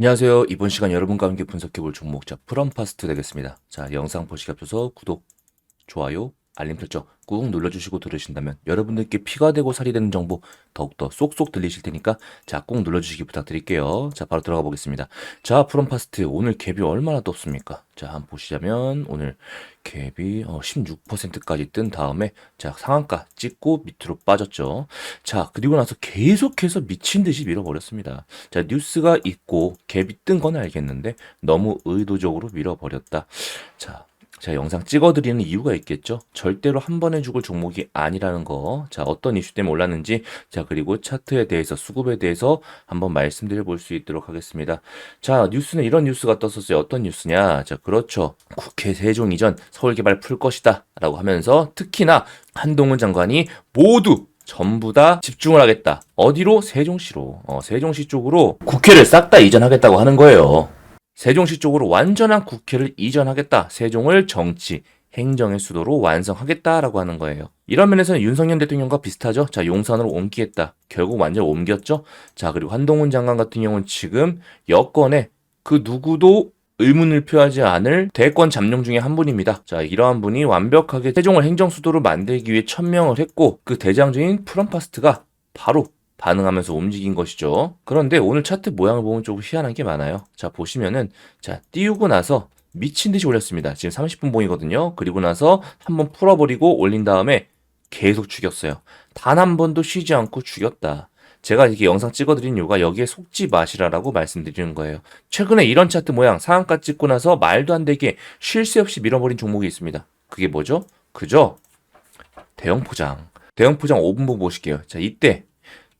안녕하세요. 이번 시간 여러분과 함께 분석해볼 종목 자 프롬파스트 되겠습니다. 자 영상 보시기 앞서서 구독, 좋아요, 알림 설정 꾹 눌러주시고 들으신다면 여러분들께 피가 되고 살이 되는 정보 더욱더 쏙쏙 들리실 테니까 자 꾹 눌러주시기 부탁드릴게요. 자 바로 들어가 보겠습니다. 자 프롬파스트 오늘 갭이 얼마나 떴습니까? 자 한번 보시자면 오늘 갭이 어, 16%까지 뜬 다음에 자 상한가 찍고 밑으로 빠졌죠. 자 그리고 나서 계속해서 미친 듯이 밀어버렸습니다. 자 뉴스가 있고 갭이 뜬 건 알겠는데 너무 의도적으로 밀어버렸다. 자 제가 영상 찍어드리는 이유가 있겠죠. 절대로 한 번에 죽을 종목이 아니라는 거. 자, 어떤 이슈 때문에 올랐는지, 자, 그리고 차트에 대해서, 수급에 대해서 한번 말씀드려 볼 수 있도록 하겠습니다. 자, 뉴스는 이런 뉴스가 떴었어요. 어떤 뉴스냐? 자, 그렇죠. 국회 세종 이전 서울 개발 풀 것이다. 라고 하면서 특히나 한동훈 장관이 모두 전부 다 집중을 하겠다. 어디로? 세종시로. 어, 세종시 쪽으로 국회를 싹 다 이전하겠다고 하는 거예요. 세종시 쪽으로 완전한 국회를 이전하겠다. 세종을 정치, 행정의 수도로 완성하겠다라고 하는 거예요. 이런 면에서는 윤석열 대통령과 비슷하죠. 자, 용산으로 옮기겠다. 결국 완전 옮겼죠. 자, 그리고 한동훈 장관 같은 경우는 지금 여권에 그 누구도 의문을 표하지 않을 대권 잠룡 중에 한 분입니다. 자, 이러한 분이 완벽하게 세종을 행정수도로 만들기 위해 천명을 했고 그 대장주인 프롬파스트가 바로 반응하면서 움직인 것이죠. 그런데 오늘 차트 모양을 보면 조금 희한한 게 많아요. 자, 보시면은, 자, 띄우고 나서 미친 듯이 올렸습니다. 지금 30분 봉이거든요. 그리고 나서 한번 풀어버리고 올린 다음에 계속 죽였어요. 단 한 번도 쉬지 않고 죽였다. 제가 이렇게 영상 찍어드린 이유가 여기에 속지 마시라라고 말씀드리는 거예요. 최근에 이런 차트 모양 상한가 찍고 나서 말도 안 되게 쉴 새 없이 밀어버린 종목이 있습니다. 그게 뭐죠? 그죠? 대형 포장. 대형 포장 5분봉 보실게요. 자, 이때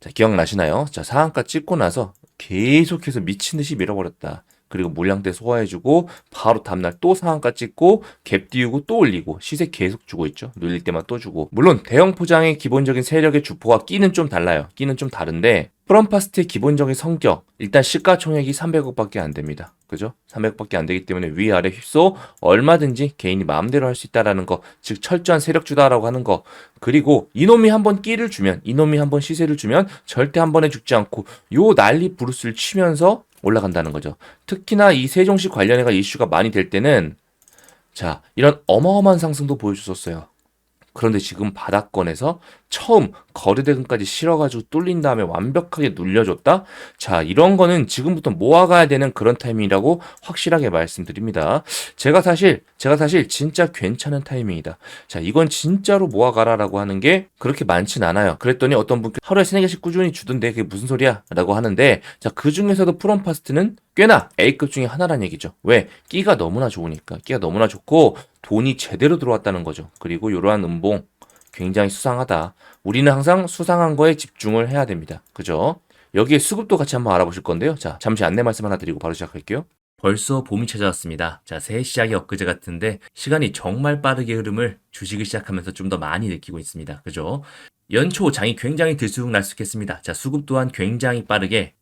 자, 기억나시나요? 자, 상한가 찍고 나서 계속해서 미친 듯이 밀어버렸다. 그리고 물량대 소화해주고 바로 다음날 또 상한가 찍고 갭 띄우고 또 올리고 시세 계속 주고 있죠. 눌릴 때만 또 주고 물론 대형 포장의 기본적인 세력의 주포와 끼는 좀 달라요. 끼는 좀 다른데 프롬파스트의 기본적인 성격 일단 시가총액이 300억밖에 안 됩니다. 그죠? 300억밖에 안 되기 때문에 위아래 휩소 얼마든지 개인이 마음대로 할 수 있다라는 거, 즉 철저한 세력주다라고 하는 거. 그리고 이놈이 한번 끼를 주면, 이놈이 한번 시세를 주면 절대 한 번에 죽지 않고 요 난리 부르스를 치면서 올라간다는 거죠. 특히나 이 세종시 관련해가 이슈가 많이 될 때는 자, 이런 어마어마한 상승도 보여줬었어요. 그런데 지금 바닥권에서 처음 거래대금까지 실어가지고 뚫린 다음에 완벽하게 눌려줬다? 자, 이런 거는 지금부터 모아가야 되는 그런 타이밍이라고 확실하게 말씀드립니다. 제가 사실, 제가 사실 진짜 괜찮은 타이밍이다. 자, 이건 진짜로 모아가라라고 하는 게 그렇게 많진 않아요. 그랬더니 어떤 분께 하루에 세네 개씩 꾸준히 주던데 그게 무슨 소리야? 라고 하는데, 자, 그 중에서도 프롬파스트는 꽤나 A급 중에 하나란 얘기죠. 왜? 끼가 너무나 좋으니까. 끼가 너무나 좋고, 돈이 제대로 들어왔다는 거죠. 그리고 이러한 음봉 굉장히 수상하다. 우리는 항상 수상한 거에 집중을 해야 됩니다. 그죠? 여기에 수급도 같이 한번 알아보실 건데요. 자, 잠시 안내 말씀 하나 드리고 바로 시작할게요. 벌써 봄이 찾아왔습니다. 자, 새해 시작이 엊그제 같은데 시간이 정말 빠르게 흐름을 주식을 시작하면서 좀 더 많이 느끼고 있습니다. 그죠? 연초 장이 굉장히 들쑥날쑥했습니다. 자, 수급 또한 굉장히 빠르게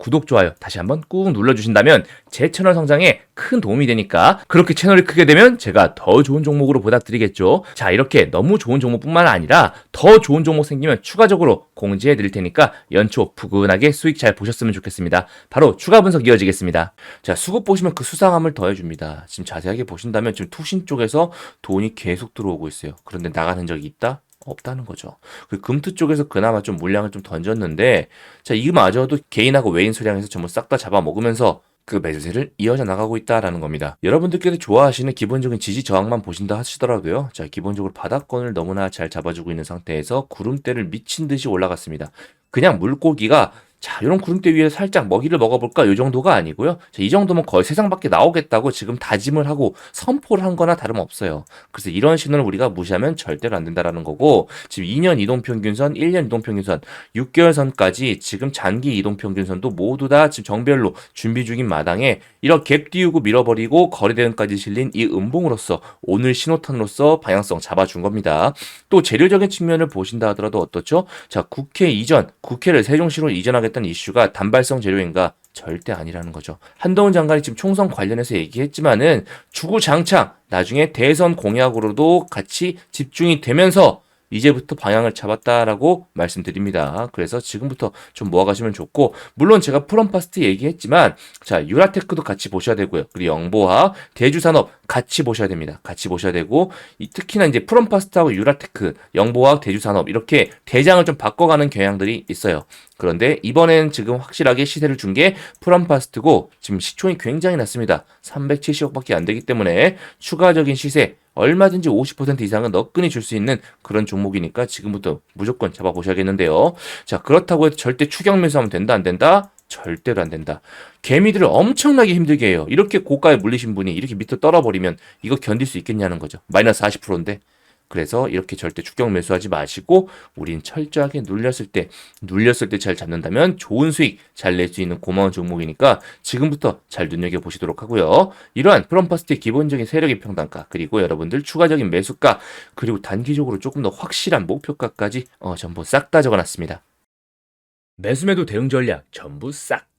구독, 좋아요 다시 한번 꾹 눌러주신다면 제 채널 성장에 큰 도움이 되니까 그렇게 채널이 크게 되면 제가 더 좋은 종목으로 보답드리겠죠. 자 이렇게 너무 좋은 종목뿐만 아니라 더 좋은 종목 생기면 추가적으로 공지해 드릴 테니까 연초 푸근하게 수익 잘 보셨으면 좋겠습니다. 바로 추가 분석 이어지겠습니다. 자 수급 보시면 그 수상함을 더해줍니다. 지금 자세하게 보신다면 지금 투신 쪽에서 돈이 계속 들어오고 있어요. 그런데 나가는 적이 있다? 없다는 거죠. 그 금투 쪽에서 그나마 좀 물량을 좀 던졌는데 자 이마저도 개인하고 외인 수량에서 전부 싹 다 잡아먹으면서 그 매수세를 이어져 나가고 있다라는 겁니다. 여러분들께서 좋아하시는 기본적인 지지 저항만 보신다 하시더라도요. 자 기본적으로 바닥권을 너무나 잘 잡아주고 있는 상태에서 구름대를 미친 듯이 올라갔습니다. 그냥 물고기가 자, 이런 구름대 위에 살짝 먹이를 먹어볼까? 이 정도가 아니고요. 자, 이 정도면 거의 세상 밖에 나오겠다고 지금 다짐을 하고 선포를 한 거나 다름없어요. 그래서 이런 신호를 우리가 무시하면 절대로 안 된다라는 거고, 지금 2년 이동평균선, 1년 이동평균선, 6개월 선까지 지금 장기 이동평균선도 모두 다 지금 정별로 준비 중인 마당에 이런 갭 띄우고 밀어버리고 거래대응까지 실린 이 음봉으로서 오늘 신호탄으로서 방향성 잡아준 겁니다. 또 재료적인 측면을 보신다 하더라도 어떻죠? 자, 국회 이전, 국회를 세종시로 이전하 겠다는 이슈가 단발성 재료인가? 절대 아니라는 거죠. 한동훈 장관이 지금 총선 관련해서 얘기했지만은 주구장창 나중에 대선 공약으로도 같이 집중이 되면서 이제부터 방향을 잡았다라고 말씀드립니다. 그래서 지금부터 좀 모아가시면 좋고, 물론 제가 프롬파스트 얘기했지만, 자, 유라테크도 같이 보셔야 되고요. 그리고 영보화, 대주산업 같이 보셔야 됩니다. 같이 보셔야 되고, 특히나 이제 프롬파스트하고 유라테크, 영보화, 대주산업 이렇게 대장을 좀 바꿔가는 경향들이 있어요. 그런데 이번엔 지금 확실하게 시세를 준 게 프롬파스트고, 지금 시총이 굉장히 낮습니다. 370억밖에 안 되기 때문에 추가적인 시세, 얼마든지 50% 이상은 너끈히 줄 수 있는 그런 종목이니까 지금부터 무조건 잡아보셔야겠는데요. 자, 그렇다고 해서 절대 추경 매수하면 된다, 안 된다? 절대로 안 된다. 개미들을 엄청나게 힘들게 해요. 이렇게 고가에 물리신 분이 이렇게 밑으로 떨어버리면 이거 견딜 수 있겠냐는 거죠. 마이너스 40%인데. 그래서 이렇게 절대 추격 매수하지 마시고 우린 철저하게 눌렸을 때 눌렸을 때 잘 잡는다면 좋은 수익 잘 낼 수 있는 고마운 종목이니까 지금부터 잘 눈여겨 보시도록 하고요. 이러한 프롬퍼스트의 기본적인 세력의 평단가 그리고 여러분들 추가적인 매수가 그리고 단기적으로 조금 더 확실한 목표가까지 어, 전부 싹 다 적어놨습니다. 매수매도 대응 전략 전부 싹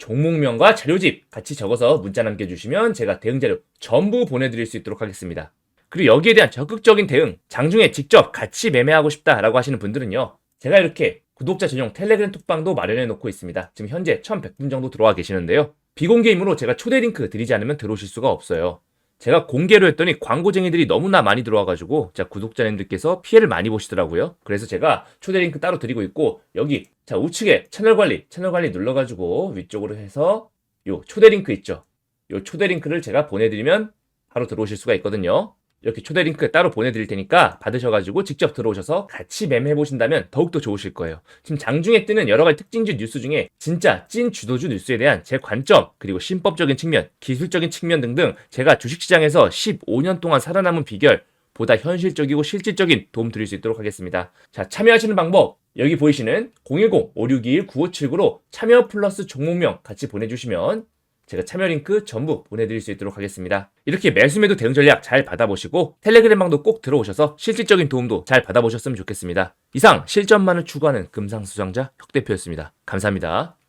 종목명과 자료집 같이 적어서 문자 남겨주시면 제가 대응 자료 전부 보내드릴 수 있도록 하겠습니다. 그리고 여기에 대한 적극적인 대응, 장중에 직접 같이 매매하고 싶다라고 하시는 분들은요. 제가 이렇게 구독자 전용 텔레그램 톡방도 마련해 놓고 있습니다. 지금 현재 1100분 정도 들어와 계시는데요. 비공개 임으로 제가 초대 링크 드리지 않으면 들어오실 수가 없어요. 제가 공개로 했더니 광고쟁이들이 너무나 많이 들어와가지고 자 구독자님들께서 피해를 많이 보시더라고요. 그래서 제가 초대 링크 따로 드리고 있고 여기 자 우측에 채널 관리 채널 관리 눌러가지고 위쪽으로 해서 요 초대 링크 있죠. 요 초대 링크를 제가 보내드리면 바로 들어오실 수가 있거든요. 이렇게 초대 링크 따로 보내드릴 테니까 받으셔가지고 직접 들어오셔서 같이 매매해 보신다면 더욱더 좋으실 거예요. 지금 장중에 뜨는 여러 가지 특징주 뉴스 중에 진짜 찐 주도주 뉴스에 대한 제 관점 그리고 신법적인 측면, 기술적인 측면 등등 제가 주식시장에서 15년 동안 살아남은 비결 보다 현실적이고 실질적인 도움 드릴 수 있도록 하겠습니다. 자, 참여하시는 방법 여기 보이시는 010-5621-9579로 참여 플러스 종목명 같이 보내주시면 제가 참여 링크 전부 보내드릴 수 있도록 하겠습니다. 이렇게 매수매도 대응 전략 잘 받아보시고 텔레그램방도 꼭 들어오셔서 실질적인 도움도 잘 받아보셨으면 좋겠습니다. 이상 실전만을 추구하는 금상수장자 혁 대표였습니다. 감사합니다.